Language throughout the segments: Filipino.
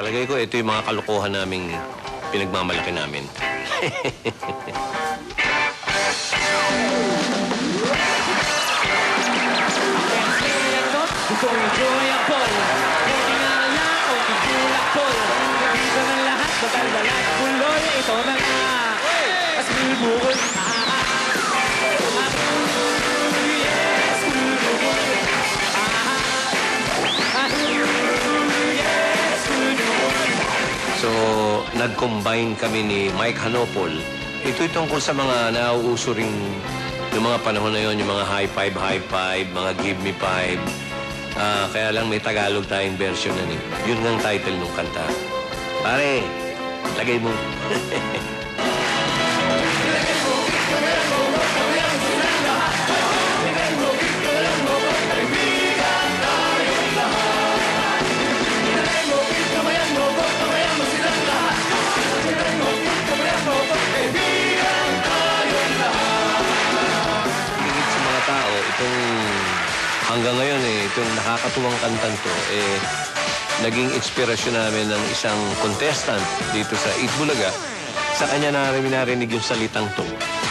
Palagay ko, ito yung mga kalokohan naming pinagmamalaki namin. Gusto nag-combine kami ni Mike Hanopol. Ito tungkol sa mga nauuso ring yung mga panahon na yon, yung mga high five, high five, mga give me five. Ah, kaya lang may Tagalog tayong version na eh. Yun ang title ng kanta. Pare, lagay mo. itong hanggang ngayon eh, itong nakakatuwang kantang to, eh, naging inspirasyon namin ng isang contestant dito sa Eat Bulaga. Sa kanya narinig, narinig yung salitang to.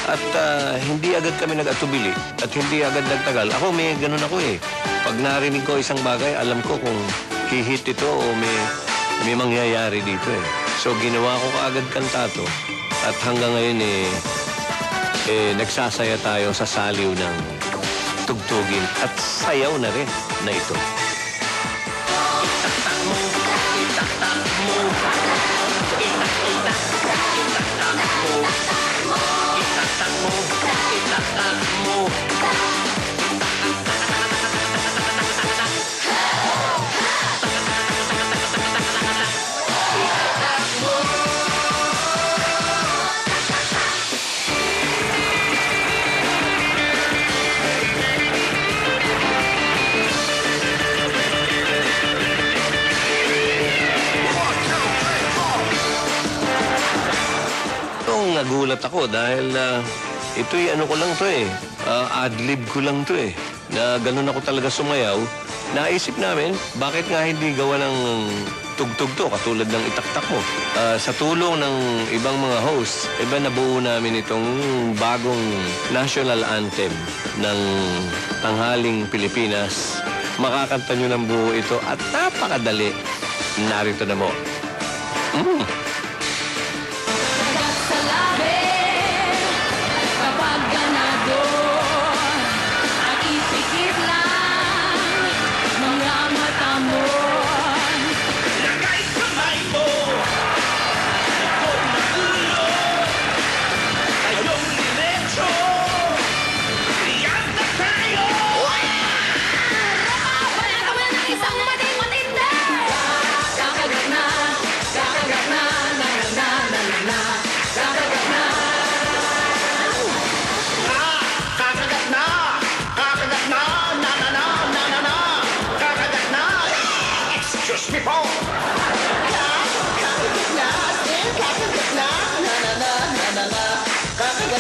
At ah, hindi agad kami nag-atubili at hindi agad nagtagal. Ako may ganun ako eh. Pag narinig ko isang bagay, alam ko kung hihit ito o may, may mangyayari dito eh. So ginawa ko kaagad kanta to. At hanggang ngayon eh, eh, nagsasaya tayo sa saliw ng tugtugin at sayaw na rin na ito. Nung nagulat ako dahil ah, ito'y ano ko lang to eh. ah, adlib ko lang to eh. Na ganun ako talaga sumayaw. Naisip namin, bakit nga hindi gawa ng tugtog to katulad ng itaktak mo. Ah, sa tulong ng ibang mga hosts, iba nabuo namin itong bagong national anthem ng tanghaling Pilipinas. Makakanta nyo ng buo ito at napakadali. Narito na mo. Mm.